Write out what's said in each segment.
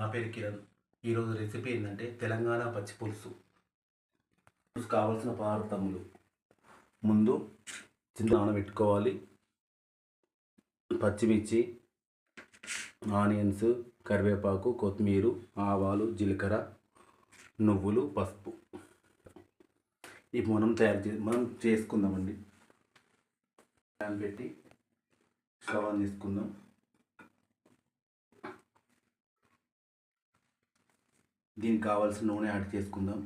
నా పేరు కిరణ్. ఈరోజు రెసిపీ ఏంటంటే తెలంగాణ పచ్చి పులుసు. పులుసు కావాల్సిన పదార్థములు. ముందు చిన్న నానబెట్టుకోవాలి పచ్చిమిర్చి ఆనియన్స్ కరివేపాకు కొత్తిమీర ఆవాలు జీలకర్ర నువ్వులు పసుపు. ఇవి మనం తయారు చే మనం చేసుకుందామండి. ప్యాన్ పెట్టి కవర్ తీసుకుందాం దీనికి కావాల్సిన నూనె యాడ్ చేసుకుందాం.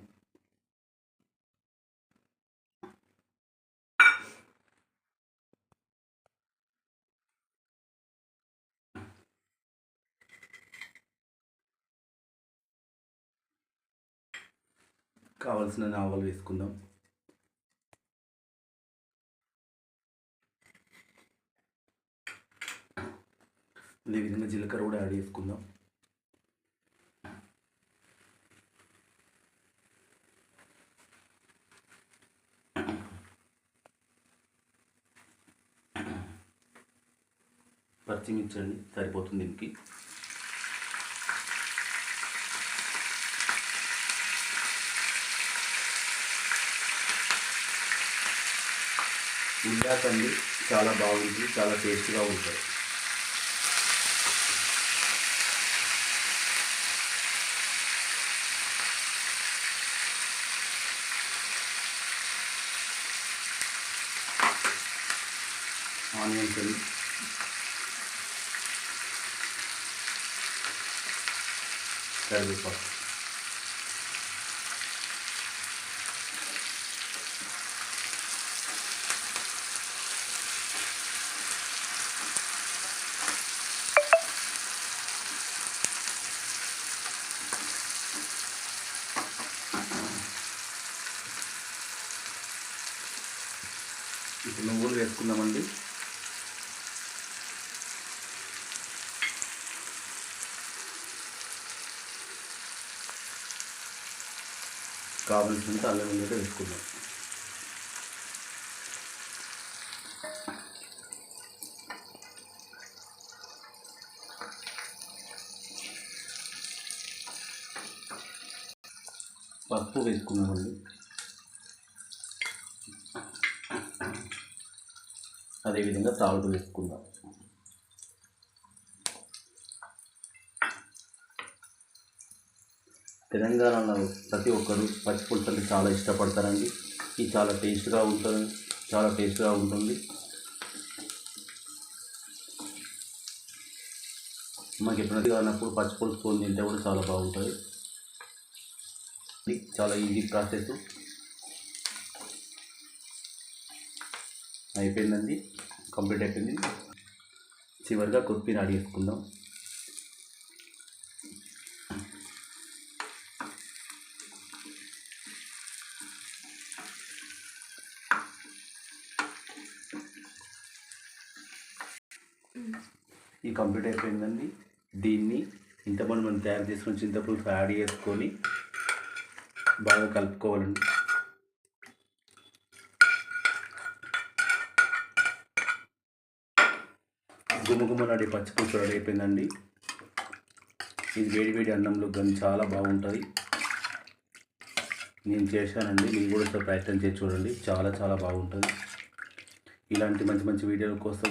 కావలసిన ఆవాలు వేసుకుందాం. అదేవిధంగా జీలకర్ర కూడా యాడ్ చేసుకుందాం. పచ్చిమిర్చి ఇచ్చండి సరిపోతుంది దీనికి. ఉల్లాకండి చాలా బాగుంటుంది చాలా టేస్ట్గా ఉంటుంది. ఆనియన్స్ అండి కరివేపాకు ఇప్పుడు నువ్వులు వేసుకుందామండి. కావలసినంత అల్లం వెల్లిగడ్డ వేసుకుందాం. పప్పు వేసుకున్నామండి అదేవిధంగా సాల్ట్ వేసుకుందాం. తెలంగాణలో ప్రతి ఒక్కరు పచ్చి పులుసు చాలా ఇష్టపడతారండి. ఇది చాలా టేస్ట్గా ఉంటుంది చాలా టేస్ట్గా ఉంటుంది. మాకు ఎప్పుడైతే కానప్పుడు పచ్చి పులుసుతో తింటే కూడా చాలా బాగుంటుంది. ఇది చాలా ఈజీ ప్రాసెస్. అయిపోయిందండి కంప్లీట్ అయిపోయింది. చివరిగా కొత్తిమీర యాడ్ చేసుకుందాం ఈ కంప్లీట్ అయిపోయిందండి. దీన్ని ఇంతమంది మనం తయారు చేసుకుని చింతపులుసు యాడ్ చేసుకొని బాగా కలుపుకోవాలండి. గుమగుమలాడే పచ్చిపులుసు రెడీ అయిపోయిందండి. ఇది వేడి వేడి అన్నంలో కానీ చాలా బాగుంటుంది. నేను చేశానండి. మీరు కూడా ఒకసారి ప్రయత్నం చేసి చూడండి. చాలా చాలా బాగుంటుంది. ఇలాంటి మంచి మంచి వీడియోల కోసం